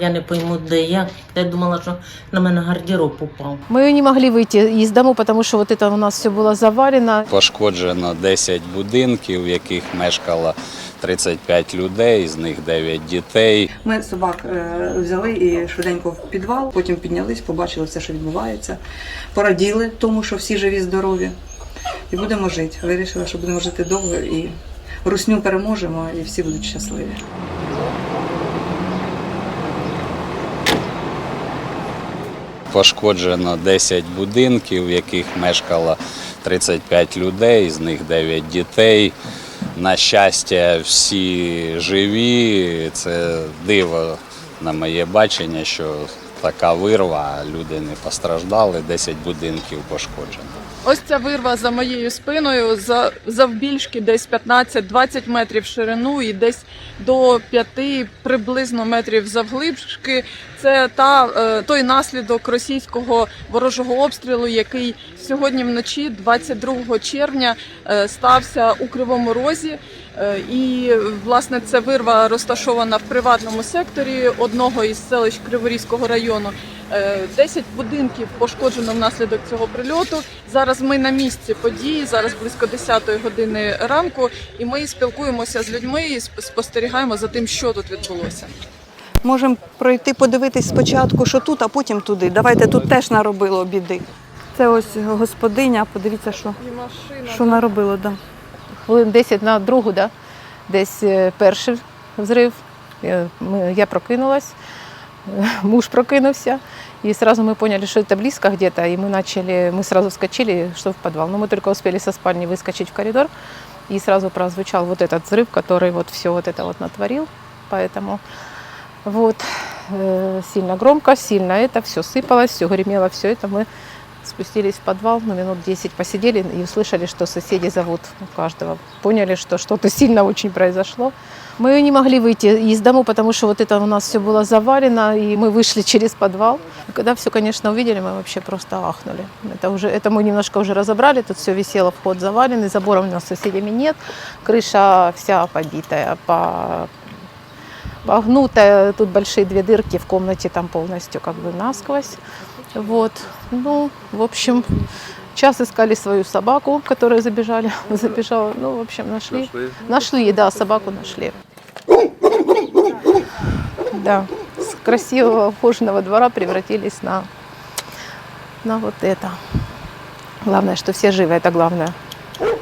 Я не пойму, де я. Я думала, що на мене гардероб упав. Мы не могли выйти из дому, потому что вот это у нас все было завалено. Пошкоджено 10 будинків, в яких мешкало 35 людей, з них 9 дітей. Ми собак е, взяли і швиденько в підвал, потім піднялись, побачили все, що відбувається, пораділи тому, що всі живі, здорові. І будемо жити. Вирішили, що будемо жити довго і русню переможемо, і всі будуть щасливі. Пошкоджено 10 будинків, в яких мешкало 35 людей, з них 9 дітей. На щастя, всі живі. Це диво на моє бачення, що така вирва, люди не постраждали, 10 будинків пошкоджено. Ось ця вирва за моєю спиною, за, завбільшки десь 15-20 метрів ширину і десь до 5 приблизно метрів завглибшки. Це та, е, той наслідок російського ворожого обстрілу, який сьогодні вночі, 22 червня, е, стався у Кривому Розі. Е, І власне ця вирва розташована в приватному секторі одного із селищ Криворізького району. Е, 10 будинків пошкоджено внаслідок цього прильоту. Зараз ми на місці події. Зараз близько 10 години ранку, і ми спілкуємося з людьми і спостерігаємо за тим, що тут відбулося. Можемо пройти, подивитись спочатку, що тут, а потім туди. Давайте тут теж наробило біди. Це ось господиня, подивіться, що, І машина що наробило. Да. Хвилин 10 на другу, да? десь е, перший взрив. Я, прокинулась, е, муж прокинувся. И сразу мы поняли, что это близко где-то, и мы начали, мы сразу вскочили, что в подвал. Но мы только успели со спальни выскочить в коридор, и сразу прозвучал вот этот взрыв, который вот все вот это вот натворил. Поэтому вот э, сильно громко, сильно это, все сыпалось, все гремело, все это. Мы спустились в подвал, на минут 10 посидели и услышали, что соседи зовут каждого. Поняли, что что-то сильно очень произошло. Мы не могли выйти из дому, потому что вот это у нас все было завалено, и мы вышли через подвал. И когда все, конечно, увидели, мы вообще просто ахнули. Это, уже, это мы немножко уже разобрали, тут все висело, вход заваленный, заборов у нас с соседями нет, крыша вся побитая, по, погнутая, тут большие две дырки в комнате, там полностью как бы насквозь. Вот. Ну, в общем, час искали свою собаку, которая забежали, забежала. Ну, в общем, нашли. Нашли, да, собаку нашли. Да, с красивого ухоженного двора превратились на, на вот это. Главное, что все живы, это главное.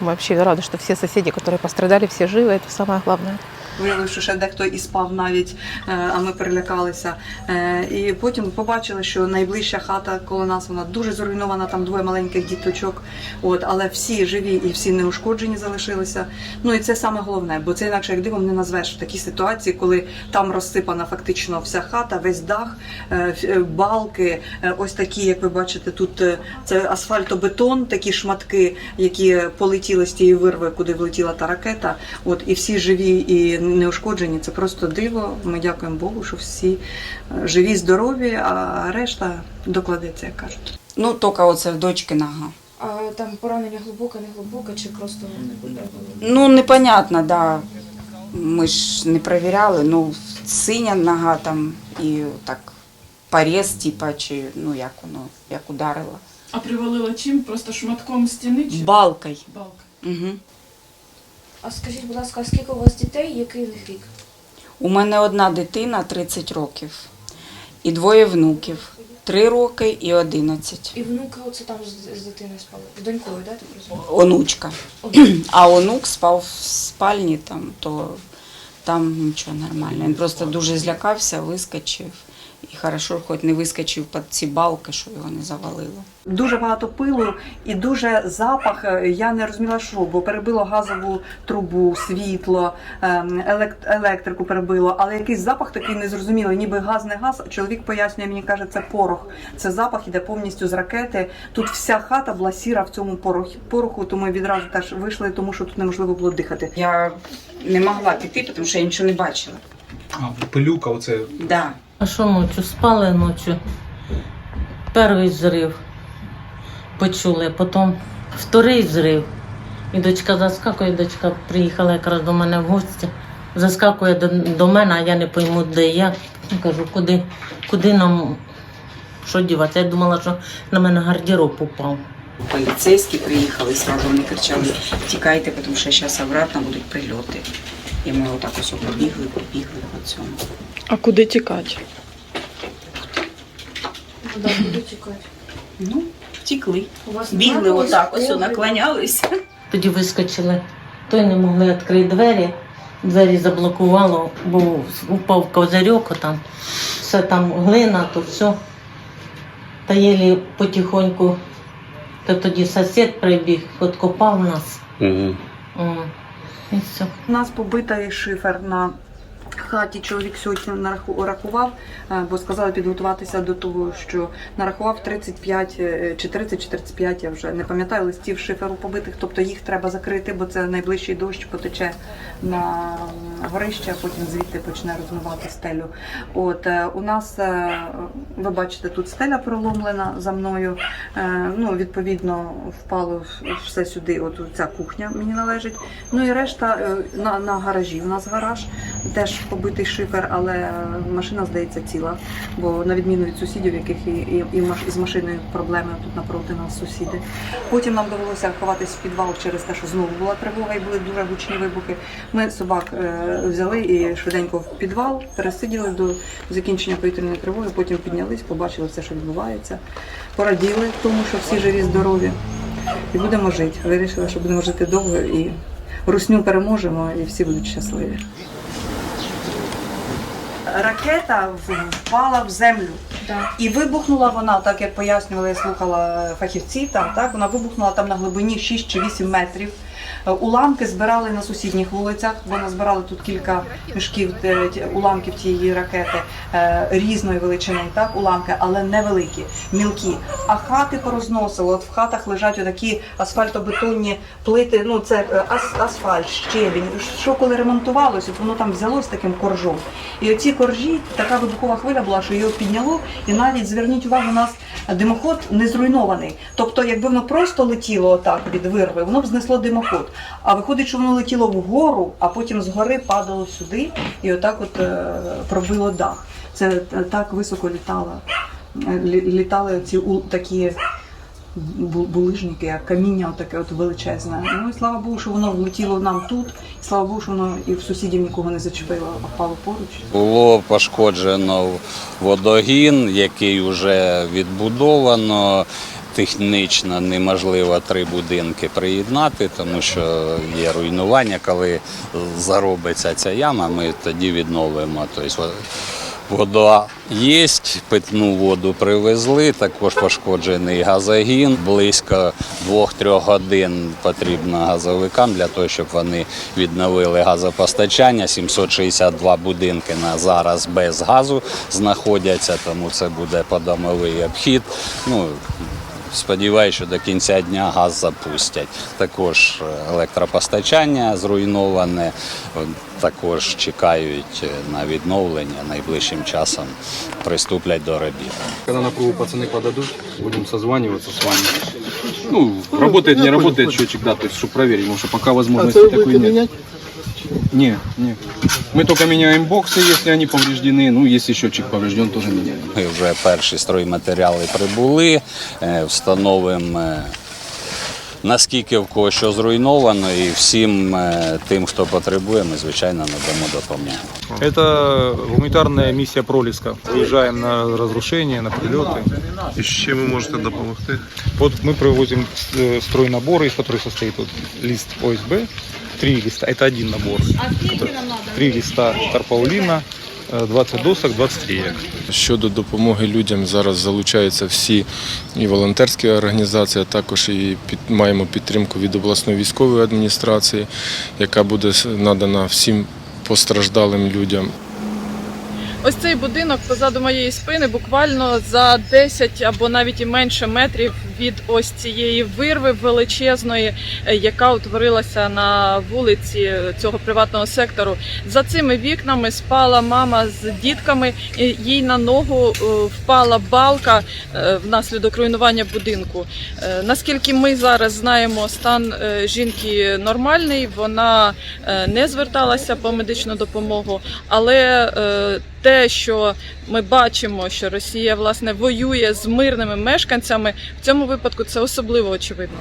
Мы вообще рады, что все соседи, которые пострадали, все живы, это самое главное. Виявили, що ще дехто і спав навіть, е, а ми перелякалися. Е, І потім побачили, що найближча хата коло нас вона дуже зруйнована, там двоє маленьких діточок. От, але всі живі і всі неушкоджені залишилися. Ну і це саме головне, бо це інакше як дивом не назвеш в такій ситуації, коли там розсипана фактично вся хата, весь дах, е, балки, ось такі, як ви бачите, тут це асфальтобетон, такі шматки, які полетіли з тієї вирви, куди влетіла та ракета. От і всі живі і неушкоджені. Це просто диво. Ми дякуємо Богу, що всі е, живі, здорові, а решта докладеться, як кажуть. Ну, тільки оце в дочки нога. А там поранення глибоке, не глибоке, чи просто не Ну, непонятно, да. Ми ж не перевіряли, ну, синя нога там і так поріз, типа, чи ну як воно, як ударило. А привалила чим? Просто шматком стіни чи Балкою. балка? Угу. А скажіть, будь ласка, а скільки у вас дітей, який в них рік? У мене одна дитина 30 років і двоє внуків. 3 роки і 11. І внуки оце там з, з дитиною спали. З донькою, да, так? Онучка. А онук спав в спальні, там, то там нічого нормально. Він просто дуже злякався, вискочив. І хорошо, хоч не вискочив під ці балки, що його не завалило. Дуже багато пилу і дуже запах. Е, Я не розуміла, що, бо перебило газову трубу, світло, ем, електрику перебило, але якийсь запах такий незрозумілий, ніби газ не газ. Чоловік пояснює, мені каже, це порох. Це запах іде повністю з ракети. Тут вся хата була сіра в цьому пороху, то ми відразу теж вийшли, тому що тут неможливо було дихати. Я не могла піти, тому що я нічого не бачила. А, пилюка, оце Да. А що ночі? Спали ночі. Перший взрив почули, потім вторий взрив. І дочка заскакує, дочка приїхала якраз до мене в гості. заскакує до, до мене, а я не пойму, де я. Кажу, куди, куди нам що дівати? Я думала, що на мене гардероб упав. Поліцейські приїхали, сразу вони кричали, тікайте, тому що зараз обратно будуть прильоти. І ми отак ось побігли, побігли по цьому. А куди тікати? Куди буду тікати? Ну, втікли. У вас Бігли немає отак, ось наклонялися. Тоді вискочили. Той не могли відкрити двері. Двері заблокувало, бо упав козирьок там. Все там глина, то все. Та єлі потихоньку. То тоді сусід прибіг, откопав нас. М, І все. У нас побитий шифер на хаті. Чоловік сьогодні нараху- рахував, е, бо сказали підготуватися до того, що нарахував 35 е, чи 30 чи 35, я вже не пам'ятаю листів шиферу побитих. Тобто їх треба закрити, бо це найближчий дощ потече на горище, а потім звідти почне розмивати стелю. От е, у нас ви бачите, тут стеля проломлена за мною. Ну, відповідно, впало все сюди. От ця кухня мені належить. Ну і решта на, на гаражі. У нас гараж теж побитий шифер, але машина здається ціла. Бо на відміну від сусідів, яких і, і, і із машиною проблеми тут напроти нас сусіди. Потім нам довелося ховатись в підвал через те, що знову була тривога і були дуже гучні вибухи. Ми собак е, взяли і швиденько в підвал, пересиділи до закінчення повітряної тривоги, потім піднялись, побачили все, що відбувається, пораділи тому, що всі живі, здорові. І будемо жити. Вирішили, що будемо жити довго і русню переможемо, і всі будуть щасливі. Ракета впала в землю. Да. І вибухнула вона, так як пояснювала, я слухала фахівці там, так вона вибухнула там на глибині 6 чи 8 метрів. Уламки збирали на сусідніх вулицях, бо назбирали тут кілька мішків уламків тієї ракети е, різної величини, так, уламки, але невеликі, мілкі. А хати порозносило. От в хатах лежать отакі асфальтобетонні плити, ну це е, ас- асфальт, щебінь. Що коли ремонтувалося, воно там взялось таким коржом. І оці коржі, така вибухова хвиля була, що його підняло, і навіть зверніть увагу, у нас димоход не зруйнований. Тобто, якби воно просто летіло отак від вирви, воно б знесло димоход. А виходить, що воно летіло вгору, а потім згори падало сюди, і отак от е, пробило дах. Це е, так високо літало. Е, Літали ці такі булижники, як каміння таке от величезне. Ну і слава Богу, що воно влетіло нам тут. І слава Богу, що воно і в сусідів нікого не зачепило, а впало поруч. Було пошкоджено водогін, який вже відбудовано. Технічно неможливо три будинки приєднати, тому що є руйнування. Коли заробиться ця яма, ми тоді відновимо. Тобто вода є, питну воду привезли, також пошкоджений газогін. Близько 2-3 годин потрібно газовикам для того, щоб вони відновили газопостачання. 762 будинки на зараз без газу знаходяться, тому це буде подомовий обхід. Ну, Сподіваюся, що до кінця дня газ запустять. Також е, електропостачання зруйноване, також чекають е, на відновлення. Найближчим часом приступлять до робіт. Когда на пругу пацаны подадут, будем созваниваться с вами. Ну, работает, не работает счетчик, да, то есть, чтобы проверить, потому что пока возможности такой нет. Не, не. Мы только меняем боксы, если они повреждены. Ну, если счетчик поврежден, тоже меняем. Ми Вже перші стройматеріали прибули, е, встановимо. е, Наскільки в кого що зруйновано, і всім е, тим, хто потребує, ми звичайно надамо допомогу. Это гуманитарная миссия Пролиска. Выезжаем на разрушения, на прилеты. І з чим ви можете допомогти? Вот мы привозим э, стройнабор, из которых состоит вот лист ОСБ, три листа, это один набор. Это Три листа тарпаулина, э, 20 досок, 20 реек. Щодо допомоги людям зараз залучаються всі і волонтерські організації, а також і під, маємо підтримку від обласної військової адміністрації, яка буде с- надана всім постраждалим людям. Ось цей будинок позаду моєї спини буквально за 10 або навіть і менше метрів від ось цієї вирви величезної, е, яка утворилася на вулиці цього приватного сектору. За цими вікнами спала мама з дітками. Їй на ногу е, впала балка е, внаслідок руйнування будинку. Наскільки ми зараз знаємо, стан жінки нормальний, вона не зверталася по медичну допомогу, але е, те, що ми бачимо, що Росія власне воює з мирними мешканцями, в цьому випадку це особливо очевидно.